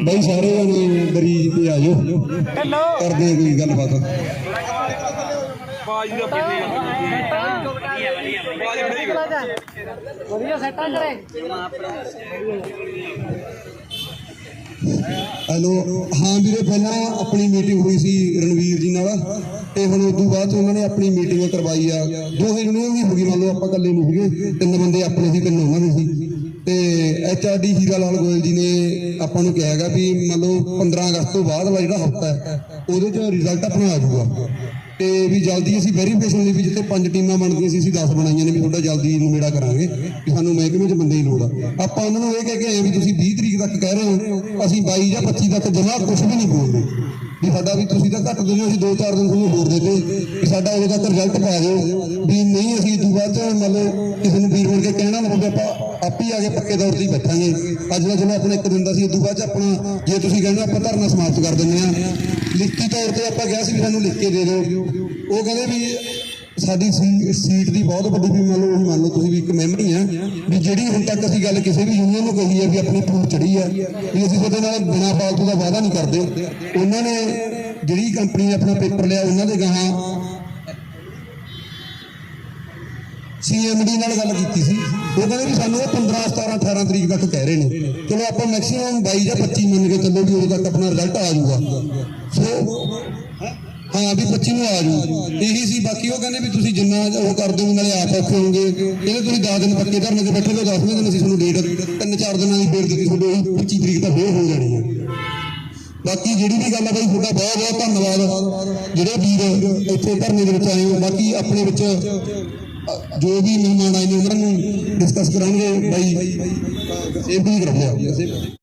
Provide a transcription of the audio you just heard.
ਬਈ ਸਾਰੇ ਜਣੇ ਮਰੀਜ਼ ਤੇ ਆ ਜਾਓ। ਕਰਦੇ ਕੋਈ ਗੱਲਬਾਤ। ਵਧੀਆ ਸੈਟਾਂ ਕਰੇ ਹੈਲੋ, ਹਾਂ ਵੀਰੇ, ਪਹਿਲਾਂ ਆਪਣੀ ਮੀਟਿੰਗ ਹੋਈ ਸੀ ਰਣਵੀਰ ਜੀ ਨਾਲ ਤੇ ਹੁਣ ਉਸ ਤੋਂ ਬਾਅਦ ਉਹਨਾਂ ਨੇ ਆਪਣੀ ਮੀਟਿੰਗ ਕਰਵਾਈ ਆ। ਦੋਹੇ ਜਣੇ ਵੀ ਹੋ ਗਈ, ਮੰਨ ਲਓ ਆਪਾਂ ਇਕੱਲੇ ਨਹੀਂ ਸੀਗੇ, ਤਿੰਨ ਬੰਦੇ ਆਪਣੇ ਸੀ, ਤਿੰਨ ਉਹਨਾਂ ਦੇ ਸੀ। ਤੇ ਐਚਆਰਡੀ ਹੀਰਾ ਲਾਲ ਗੋਇਲ ਜੀ ਨੇ ਆਪਾਂ ਨੂੰ ਕਿਹਾ ਵੀ ਮੰਨ ਲਓ 15 ਅਗਸਤ ਤੋਂ ਬਾਅਦ ਵਾਲਾ ਜਿਹੜਾ ਹਫਤਾ ਹੈ, ਉਹਦੇ 'ਚ ਰਿਜ਼ਲਟ ਆਪਣਾ ਆ ਜਾਊਗਾ। ਤੇ ਵੀ ਜਲਦੀ ਅਸੀਂ ਵੈਰੀਫਿਕੇਸ਼ਨ ਲਈ ਵੀ ਜਿੱਥੇ ਪੰਜ ਟੀਮਾਂ ਬਣਦੀਆਂ ਸੀ, ਅਸੀਂ 10 ਬਣਾਈਆਂ ਨੇ ਵੀ ਤੁਹਾਡਾ ਜਲਦੀ ਨਿਬੇੜਾ ਕਰਾਂਗੇ ਵੀ ਸਾਨੂੰ ਮਹਿਕਮੇ 'ਚ ਬੰਦੇ ਦੀ ਲੋੜ ਆ। ਆਪਾਂ ਉਹਨਾਂ ਨੂੰ ਇਹ ਕਹਿ ਕੇ ਆਏ ਵੀ ਤੁਸੀਂ 20 ਤਰੀਕ ਤੱਕ ਕਹਿ ਰਹੇ ਹੋ, ਅਸੀਂ 22 ਜਾਂ 25 ਤੱਕ ਜਮਾ ਕੁਝ ਵੀ ਨਹੀਂ ਬੋਲਦੇ। ਵੀ ਸਾਡਾ ਵੀ ਤੁਸੀਂ ਤਾਂ ਘੱਟ ਦਿਨੋਂ ਅਸੀਂ 2-4 ਦਿਨ ਤੁਹਾਨੂੰ ਹੋਰ ਦੇ ਦੇ ਵੀ ਸਾਡਾ ਉਦੋਂ ਤੱਕ ਰਿਜ਼ਲਟ ਪਾ ਦਿਓ ਵੀ ਨਹੀਂ ਅਸੀਂ ਇਸ ਤੋਂ ਬਾਅਦ ਚ ਮਤਲਬ ਕਿਸੇ ਨੂੰ ਵੀਰ ਬਣ ਕੇ ਕਹਿਣਾ ਨਾ ਪਵੇ ਆਪਾਂ ਆਪ ਹੀ ਆ ਕੇ ਪੱਕੇ ਤੌਰ ਤੇ ਹੀ ਬੈਠਾਂਗੇ। ਅੱਜ ਦਾ ਚਲੋ ਆਪਣਾ ਇੱਕ ਦਿਨ ਦਾ ਸੀ ਇਸ ਬਾਅਦ ਚ ਆਪਣਾ ਜੇ ਤੁਸੀਂ ਕਹਿੰਦੇ ਆਪਾਂ ਧਰਨਾ ਸਮਾਪਤ ਕਰ ਦਿੰਦੇ ਆ ਲਿਖਤੀ ਤੌਰ ਤੇ ਆਪਾਂ ਕਿਹਾ ਸੀ ਵੀ ਸਾਨੂੰ ਲਿਖ ਕੇ ਦੇ ਦਿਓ। ਉਹ ਕਹਿੰਦੇ ਵੀ ਸਾਡੀ ਸੀਟ ਦੀ ਬਹੁਤ ਵੱਡੀ ਵੀ ਮੰਨ ਲਓ, ਉਹੀ ਮੰਨ ਲਓ ਤੁਸੀਂ ਵੀ ਇੱਕ ਮੈਂਬਰੀ ਆ, ਵੀ ਜਿਹੜੀ ਹੁਣ ਤੱਕ ਅਸੀਂ ਗੱਲ ਕਿਸੇ ਵੀ ਯੂਨੀਅਨ ਨੂੰ ਕਹੀ ਹੈ ਵੀ ਆਪਣੀ ਪੂਰ ਚੜੀ ਆ, ਵੀ ਅਸੀਂ ਤੁਹਾਡੇ ਨਾਲ ਬਿਨਾਂ ਫਾਲਤੂ ਦਾ ਵਾਅਦਾ ਨਹੀਂ ਕਰਦੇ। ਉਹਨਾਂ ਨੇ ਜਿਹੜੀ ਕੰਪਨੀ ਨੇ ਆਪਣਾ ਪੇਪਰ ਲਿਆ, ਉਹਨਾਂ ਦੇ ਗਾਹਾਂ ਸੀਐਮਡੀ ਨਾਲ ਗੱਲ ਕੀਤੀ ਸੀ। ਉਹ ਕਹਿੰਦੇ ਵੀ ਸਾਨੂੰ ਇਹ 15 17 18 ਤਰੀਕ ਤੱਕ ਕਹਿ ਰਹੇ ਨੇ। ਚਲੋ ਆਪਾਂ ਮੈਕਸਿਮਮ 22 ਜਾਂ 25 ਮੰਨ ਕੇ ਚੱਲੋ ਵੀ ਉਦੋਂ ਤੱਕ ਆਪਣਾ ਰਿਜ਼ਲਟ ਆ ਜਾਊਗਾ। ਸੋ ਹਾਂ, ਵੀ 25 ਨੂੰ ਆ ਜੂ ਇਹੀ ਸੀ, ਬਾਕੀ ਉਹ ਕਹਿੰਦੇ ਵੀ ਤੁਸੀਂ ਜਿੰਨਾ ਉਹ ਕਰਦੇ ਹੋ ਨਾਲੇ ਆਪ ਔਖੇ ਕਹਿੰਦੇ ਤੁਸੀਂ 10 ਦਿਨ ਪੱਕੇ ਧਰਨੇ ਤੇ ਬੈਠੇ ਹੋ 10ਵੇਂ ਦਿਨ ਅਸੀਂ ਤੁਹਾਨੂੰ ਡੇਟ ਤਿੰਨ ਚਾਰ ਦਿਨਾਂ ਦੀ ਡੇਟ ਦਿੱਤੀ ਤੁਹਾਡੇ 25 ਤਰੀਕ ਤਾਂ ਫੇਰ ਹੋ ਜਾਣੀ ਹੈ ਬਾਕੀ ਜਿਹੜੀ ਵੀ ਗੱਲ ਹੈ ਬਾਈ, ਤੁਹਾਡਾ ਬਹੁਤ ਬਹੁਤ ਧੰਨਵਾਦ। ਜਿਹੜੇ ਵੀਰ ਇੱਥੇ ਧਰਨੇ ਦੇ ਵਿੱਚ ਆਏ ਹੋ, ਬਾਕੀ ਆਪਣੇ ਵਿੱਚ ਜੋ ਵੀ ਮਹਿਮਾਨ ਆਏ ਨੇ ਉਹਨਾਂ ਨੂੰ ਡਿਸਕਸ ਕਰਾਂਗੇ। ਬਾਈ, ਇਹ ਵੀ ਕਰਾਂਗੇ